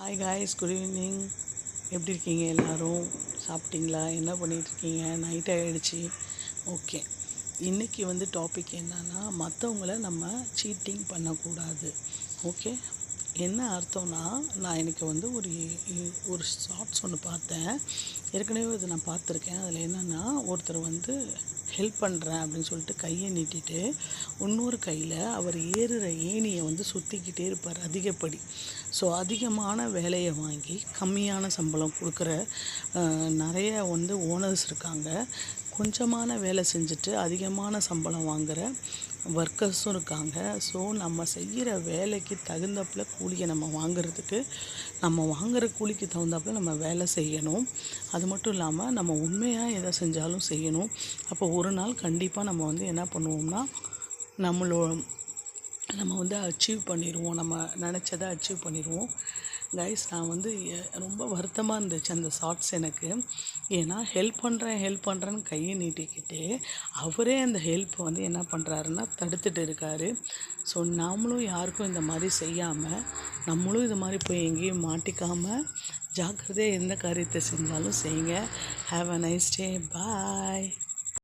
Hi guys good evening எப்படி இருக்கீங்க எல்லோரும்? சாப்பிட்டீங்களா? என்ன பண்ணிகிட்ருக்கீங்க நைட் ஆகிடுச்சி ஓகே இன்றைக்கி வந்து டாபிக் என்னன்னா மற்றவங்கள நம்ம சீட்டிங் பண்ணக்கூடாது. ஓகே என்ன அர்த்தம்னா நான் எனக்கு வந்து ஒரு ஒரு ஷார்ட்ஸ் ஒன்று பார்த்தேன். ஏற்கனவே இது நான் பார்த்துருக்கேன். அதில் என்னென்னா ஒருத்தர் வந்து ஹெல்ப் பண்ணுறேன் அப்படின்னு சொல்லிட்டு கையை நீட்டிட்டு இன்னொரு கையில் அவர் ஏறுகிற ஏணியை வந்து சுற்றிக்கிட்டே இருப்பார் அதிகப்படி. ஸோ அதிகமான வேலையை வாங்கி கம்மியான சம்பளம் கொடுக்குற நிறைய வந்து ஓனர்ஸ் இருக்காங்க. கொஞ்சமான வேலை செஞ்சுட்டு அதிகமான சம்பளம் வாங்குகிற ஒர்க்கர்ஸும் இருக்காங்க. ஸோ நம்ம செய்கிற வேலைக்கு தகுந்தப்பில் கூலியை நம்ம வாங்குறதுக்கு நம்ம வாங்குகிற கூலிக்கு தகுந்தாப்பில் நம்ம வேலை செய்யணும். அது மட்டும் இல்லாமல் நம்ம உண்மையாக எதை செஞ்சாலும் செய்யணும். அப்போ ஒரு நாள் கண்டிப்பாக நம்ம வந்து என்ன பண்ணுவோம்னா நம்மளோ நம்ம வந்து அச்சீவ் பண்ணிடுவோம். நம்ம நினச்சதை அச்சீவ் பண்ணிடுவோம். கைஸ் நான் வந்து ரொம்ப வருத்தமாக இருந்துச்சு அந்த ஷார்ட்ஸ் எனக்கு. ஏன்னா ஹெல்ப் பண்ணுறேன் ஹெல்ப் பண்ணுறேன்னு கையை நீட்டிக்கிட்டு அவரே அந்த ஹெல்ப்பை வந்து என்ன பண்ணுறாருன்னா தடுத்துட்டு இருக்கார். ஸோ நாமளும் யாருக்கும் இந்த மாதிரி செய்யாமல் நம்மளும் இது மாதிரி போய் எங்கேயும் மாட்டிக்காமல் ஜாக்கிரதையாக எந்த காரியத்தை செஞ்சாலும் செய்யுங்க. Have a nice day bye